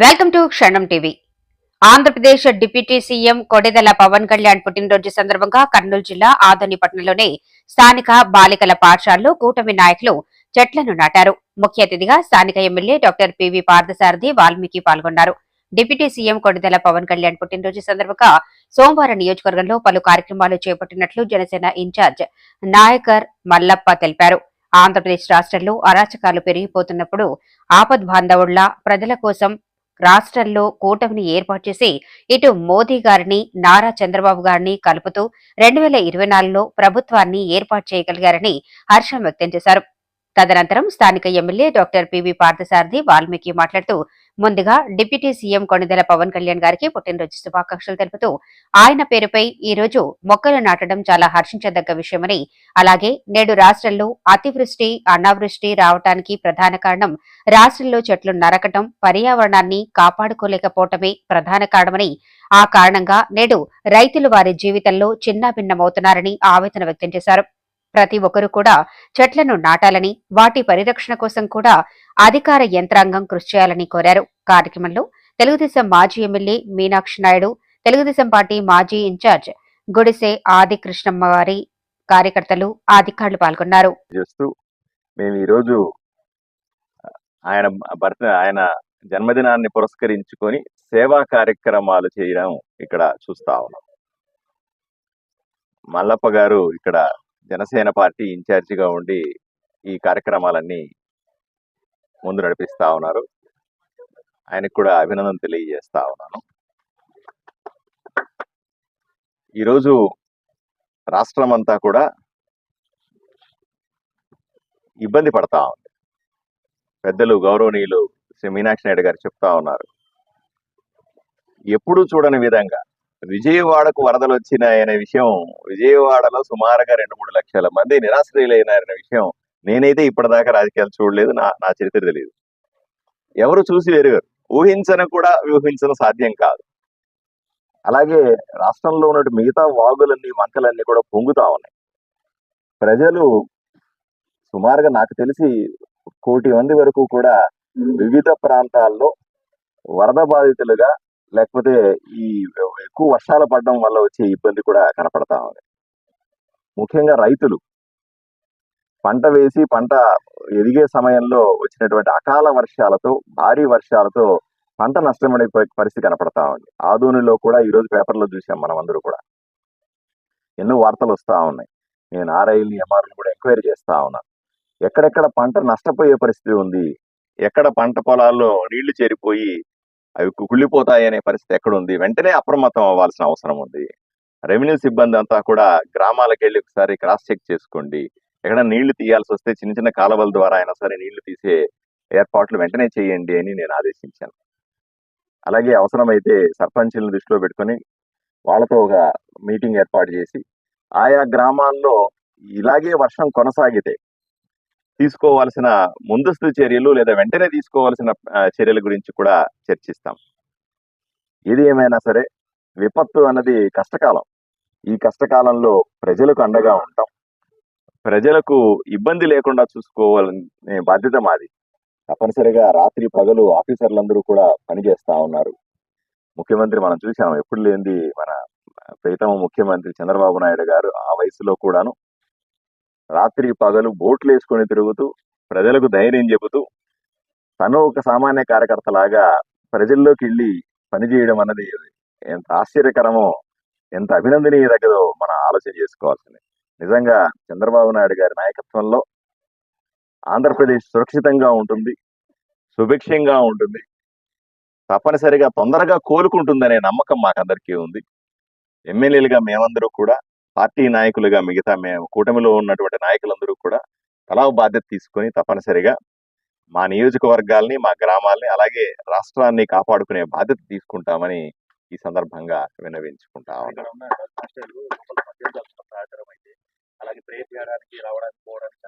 Welcome to Kshanam TV. Andhra Pradesh deputy CM Konidela Pawan Kalyan పుట్టినరోజు సందర్భంగా కర్నూలు జిల్లా ఆదోనిపట్నంలోని స్థానిక బాలికల పాఠశాలలో కూటమి నాయకులు చెట్లను నాటారు. ముఖ్య అతిథిగా స్థానిక MLA doctor PV Parthasarathy Valmiki పాల్గొన్నారు. డిప్యూటీ సీఎం కొడెదల పవన్ కళ్యాణ్ పుట్టినరోజు సందర్భంగా సోమవారం నియోజకవర్గంలో పలు కార్యక్రమాలు చేపట్టినట్లు జనసేన ఇన్ఛార్జ్ నాయకర్ మల్లప్ప తెలిపారు. ఆంధ్రప్రదేశ్ రాష్ట్రంలో అరాచకాలు పెరిగిపోతున్నప్పుడు ఆపద్ బాంధవుళ్ళ ప్రజల కోసం రాష్ట్రంలో కూటమిని ఏర్పాటు చేసి ఇటు మోదీ గారిని నారా చంద్రబాబు గారిని కలుపుతూ రెండు వేల ఇరవై నాలుగులో ప్రభుత్వాన్ని ఏర్పాటు చేయగలిగారని హర్షం వ్యక్తం చేశారు. తదనంతరం స్థానిక MLA doctor PV Parthasarathy Valmiki మాట్లాడుతూ ముందుగా డిప్యూటీ సీఎం కొణిదెల పవన్ కళ్యాణ్ గారికి పుట్టినరోజు శుభాకాంక్షలు తెలుపుతూ ఆయన పేరుపై ఈ రోజు మొక్కలు నాటడం చాలా హర్షించదగ్గ విషయమని అలాగే నేడు రాష్ట్రంలో అతివృష్టి అనావృష్టి రావటానికి ప్రధాన కారణం రాష్ట్రంలో చెట్లు నరకటం పర్యావరణాన్ని కాపాడుకోలేకపోవటమే ప్రధాన కారణమని ఆ కారణంగా నేడు రైతులు వారి జీవితంలో చిన్నాభిన్నమవుతున్నారని ఆవేదన వ్యక్తం చేశారు. ప్రతి ఒక్కరూ కూడా చెట్లను నాటాలని వాటి పరిరక్షణ కోసం కూడా అధికార యంత్రాంగం కృషి చేయాలని కోరారు. కార్యక్రమంలో తెలుగుదేశం మాజీ ఎమ్మెల్యే మీనాక్షి నాయుడు తెలుగుదేశం పార్టీ మాజీ ఇన్ఛార్జ్ గుడిసె ఆది కృష్ణమ్మ వారి కార్యకర్తలు అధికారులు పాల్గొన్నారు. మేము ఈరోజు ఆయన భర్త ఆయన జన్మదినాన్ని పురస్కరించుకొని సేవా కార్యక్రమాలు చేయడం ఇక్కడ చూస్తా ఉన్నాం. మల్లప్ప గారు ఇక్కడ జనసేన పార్టీ ఇన్ఛార్జిగా ఉండి ఈ కార్యక్రమాలన్నీ ముందు నడిపిస్తా ఉన్నారు. ఆయనకు కూడా అభినందన తెలియజేస్తా ఉన్నాను. ఈరోజు రాష్ట్రం అంతా కూడా ఇబ్బంది పడతా ఉంది. పెద్దలు గౌరవనీయులు శ్రీ మీనాక్షి నాయుడు గారు చెప్తా ఉన్నారు. ఎప్పుడూ చూడని విధంగా విజయవాడకు వరదలు వచ్చినాయనే విషయం విజయవాడలో సుమారుగా రెండు మూడు లక్షల మంది నిరాశ్రయులైనారనే విషయం నేనైతే ఇప్పటిదాకా రాజకీయాలు చూడలేదు నా నా చరిత్ర తెలియదు. ఎవరు చూసి వేరుగారు? ఊహించను కూడా ఊహించడం సాధ్యం కాదు. అలాగే రాష్ట్రంలో ఉన్న మిగతా వాగులన్నీ వంకలన్నీ కూడా పొంగుతా ఉన్నాయి. ప్రజలు సుమారుగా నాకు తెలిసి కోటి మంది వరకు కూడా వివిధ ప్రాంతాల్లో వరద బాధితులుగా లేకపోతే ఈ ఎక్కువ వర్షాలు పడడం వల్ల వచ్చే ఇబ్బంది కూడా కనపడతా ఉంది. ముఖ్యంగా రైతులు. పంట వేసి పంట ఎదిగే సమయంలో వచ్చినటువంటి అకాల వర్షాలతో భారీ వర్షాలతో పంట నష్టమనే పరిస్థితి కనపడతా ఉంది. ఆదోనిలో కూడా ఈ రోజు పేపర్లో చూసాం మనం అందరూ కూడా. ఎన్నో వార్తలు వస్తా ఉన్నాయి. నేను ఆర్ఐల్ని ఎంఆర్ని కూడా ఎంక్వైరీ చేస్తా ఉన్నాను ఎక్కడెక్కడ పంట నష్టపోయే పరిస్థితి ఉంది. ఎక్కడ పంట పొలాల్లో నీళ్ళు చేరిపోయి అవి కుళ్ళిపోతాయి అనే పరిస్థితి ఎక్కడ ఉంది వెంటనే అప్రమత్తం అవ్వాల్సిన అవసరం ఉంది. రెవెన్యూ సిబ్బంది అంతా కూడా గ్రామాలకు వెళ్ళి ఒకసారి క్రాస్ చెక్ చేసుకోండి. ఎక్కడ నీళ్ళు తీయాల్సి వస్తే చిన్న చిన్న కాలువల ద్వారా అయినా సరే నీళ్ళు తీసే ఏర్పాట్లు వెంటనే చేయండి అని నేను ఆదేశించాను. అలాగే అవసరమైతే సర్పంచులను దృష్టిలో పెట్టుకొని వాళ్ళతో ఒక మీటింగ్ ఏర్పాటు చేసి ఆయా గ్రామాల్లో ఇలాగే వర్షం కొనసాగితే తీసుకోవాల్సిన ముందస్తు చర్యలు లేదా వెంటనే తీసుకోవాల్సిన చర్యల గురించి కూడా చర్చిస్తాం. ఇది ఏమైనా సరే విపత్తు అన్నది కష్టకాలం. ఈ కష్టకాలంలో ప్రజలకు అండగా ఉంటాం. ప్రజలకు ఇబ్బంది లేకుండా చూసుకోవాలనే బాధ్యత మాది. తప్పనిసరిగా రాత్రి పగలు ఆఫీసర్లందరూ కూడా పనిచేస్తా ఉన్నారు. ముఖ్యమంత్రి మనం చూసాం ఎప్పుడు లేనిది మన ప్రీతమ ముఖ్యమంత్రి చంద్రబాబు నాయుడు గారు ఆ వయసులో కూడాను రాత్రి పగలు బోట్లు వేసుకొని తిరుగుతూ ప్రజలకు ధైర్యం చెబుతూ తను ఒక సామాన్య కార్యకర్తలాగా ప్రజల్లోకి వెళ్ళి పనిచేయడం అన్నది ఎంత ఆశ్చర్యకరమో ఎంత అభినందనీయదగ్గదో మనం ఆలోచన చేసుకోవాల్సింది. నిజంగా చంద్రబాబు నాయుడు గారి నాయకత్వంలో ఆంధ్రప్రదేశ్ సురక్షితంగా ఉంటుంది సుభిక్షంగా ఉంటుంది తప్పనిసరిగా తొందరగా కోలుకుంటుందనే నమ్మకం మాకందరికీ ఉంది. ఎమ్మెల్యేలుగా మేమందరూ కూడా పార్టీ నాయకులుగా మిగతా మేము కూటమిలో ఉన్నటువంటి నాయకులందరూ కూడా తలా బాధ్యత తీసుకొని తప్పనిసరిగా మా నియోజకవర్గాల్ని మా గ్రామాల్ని అలాగే రాష్ట్రాన్ని కాపాడుకునే బాధ్యత తీసుకుంటామని ఈ సందర్భంగా విన్నవించుకుంటా ఉన్నాం అయితే అలాగే ప్రేయర్ చేయడానికి రావడానికి పోవడానికి